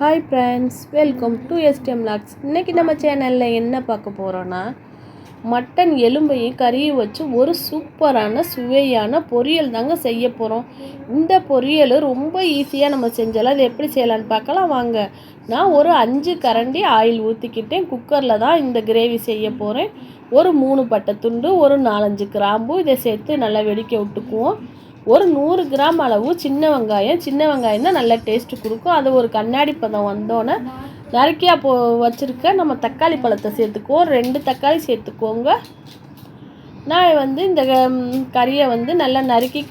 Hi friends welcome to STM logs இன்றைக்கி நம்ம சேனலில் என்ன பார்க்க போகிறோன்னா மட்டன் எலும்பையும் கறியும் வச்சு ஒரு சூப்பரான சுவையான பொரியல் தாங்க செய்ய போகிறோம் இந்த பொரியல் ரொம்ப ஈஸியாக நம்ம செஞ்சாலும். அது எப்படி செய்யலான்னு பார்க்கலாம். வாங்க. நான் ஒரு அஞ்சு கரண்டி ஆயில் ஊற்றிக்கிட்டேன் குக்கரில் தான் இந்த கிரேவி செய்ய போகிறேன் ஒரு மூணு பட்டை துண்டு ஒரு நாலஞ்சு கிராம்பு இதை சேர்த்து நல்லா வெடிக்க விட்டுக்குவோம். ஒரு நூறு கிராம் அளவு சின்ன வெங்காயம் சின்ன வெங்காயம் தான் நல்ல டேஸ்ட்டு கொடுக்கும். அது ஒரு கண்ணாடி பதம் வந்தோன்னே நறுக்கியா போ வச்சுருக்க நம்ம தக்காளி பழத்தை சேர்த்துக்குவோம். ரெண்டு தக்காளி சேர்த்துக்கோங்க. நான் வந்து இந்த கறியை வந்து நல்லா நறுக்கி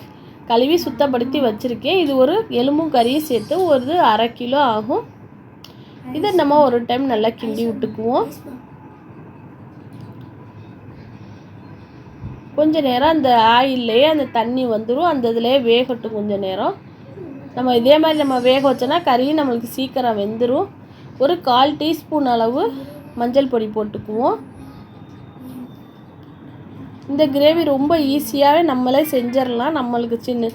கழுவி சுத்தப்படுத்தி வச்சுருக்கேன். இது ஒரு எலும்பும் கறியும் சேர்த்து ஒரு அரை கிலோ ஆகும். இதை நம்ம ஒரு டைம் நல்லா கிண்டி விட்டுக்குவோம். கொஞ்ச நேரம் அந்த ஆயில்லையே அந்த தண்ணி வந்துடும் அந்த இதுலேயே வேகட்டும் கொஞ்ச நேரம். நம்ம இதே மாதிரி நம்ம வேக வச்சோன்னா கறியும் நம்மளுக்கு சீக்கிரம் வெந்துடும் ஒரு கால் டீஸ்பூன் அளவு மஞ்சள் பொடி போட்டுக்குவோம். இந்த கிரேவி ரொம்ப ஈஸியாகவே நம்மளே செஞ்சிடலாம். நம்மளுக்கு சின்ன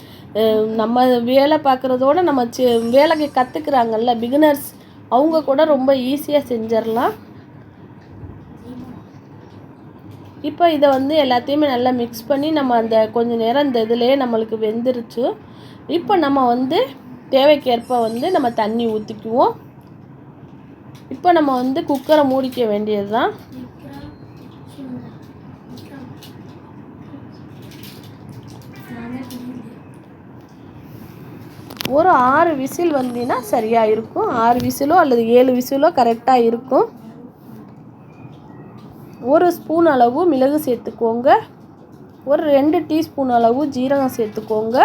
நம்ம வேலை பார்க்குறதோட நம்ம சி வேலைக்கு கற்றுக்குறாங்கல்ல பிகினர்ஸ் அவங்க கூட ரொம்ப ஈஸியாக செஞ்சிடலாம். இப்போ இதை வந்து எல்லாத்தையுமே நல்லா மிக்ஸ் பண்ணி நம்ம அந்த கொஞ்ச நேரம் அந்த இதுலேயே நம்மளுக்கு வெந்துருச்சு. இப்போ நம்ம வந்து தேவைக்கேற்ப வந்து நம்ம தண்ணி ஊற்றிக்குவோம் இப்போ நம்ம வந்து குக்கரை மூடிக்க வேண்டியது தான் ஒரு ஆறு விசில் வந்தீங்கன்னா சரியாக இருக்கும். ஆறு விசிலோ அல்லது ஏழு விசிலோ கரெக்டாக இருக்கும். ஒரு ஸ்பூன் அளவு மிளகு சேர்த்துக்கோங்க. ஒரு ரெண்டு டீஸ்பூன் அளவு ஜீரகம் சேர்த்துக்கோங்க.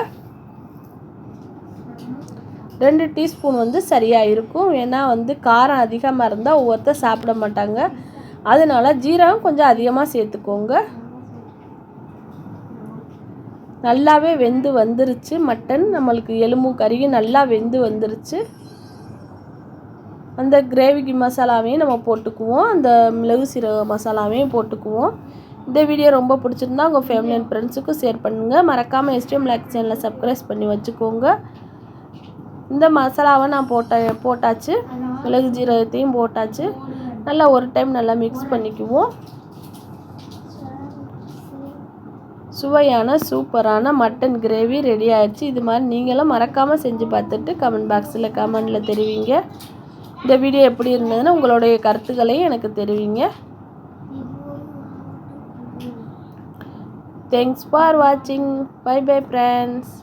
ரெண்டு டீஸ்பூன் வந்து சரியாக இருக்கும் ஏன்னா வந்து காரம் அதிகமாக இருந்தால் ஒவ்வொருத்தர் சாப்பிட மாட்டாங்க. அதனால ஜீரகம் கொஞ்சம் அதிகமாக சேர்த்துக்கோங்க. நல்லாவே வெந்து வந்துருச்சு. மட்டன் நம்மளுக்கு எலும்பு கறியும் நல்லா வெந்து வந்துருச்சு. அந்த கிரேவிக்கு மசாலாவையும் நம்ம போட்டுக்குவோம். அந்த மிளகு சீரக மசாலாவையும் போட்டுக்குவோம். இந்த வீடியோ ரொம்ப பிடிச்சிருந்தா உங்கள் ஃபேமிலி அண்ட் ஃப்ரெண்ட்ஸுக்கும் ஷேர் பண்ணுங்கள் மறக்காமல் எஸ்டிஎம் லைக் சேனலை சப்ஸ்கிரைப் பண்ணி வச்சுக்கோங்க. இந்த மசாலாவை நான் போட்ட போட்டாச்சு. மிளகு ஜீரகத்தையும் போட்டாச்சு. நல்லா ஒரு டைம் நல்லா மிக்ஸ் பண்ணிக்குவோம். சுவையான சூப்பரான மட்டன் கிரேவி ரெடி ஆயிடுச்சு. இது மாதிரி நீங்களும் மறக்காமல் செஞ்சு பார்த்துட்டு கமெண்ட் பாக்ஸில் கமெண்டில் தெரிவிங்க. இந்த வீடியோ எப்படி இருந்ததுன்னு உங்களுடைய கருத்துக்களையும் எனக்கு தெரிவிங்க. தேங்க்ஸ் ஃபார் வாட்சிங் பை பை ஃப்ரெண்ட்ஸ்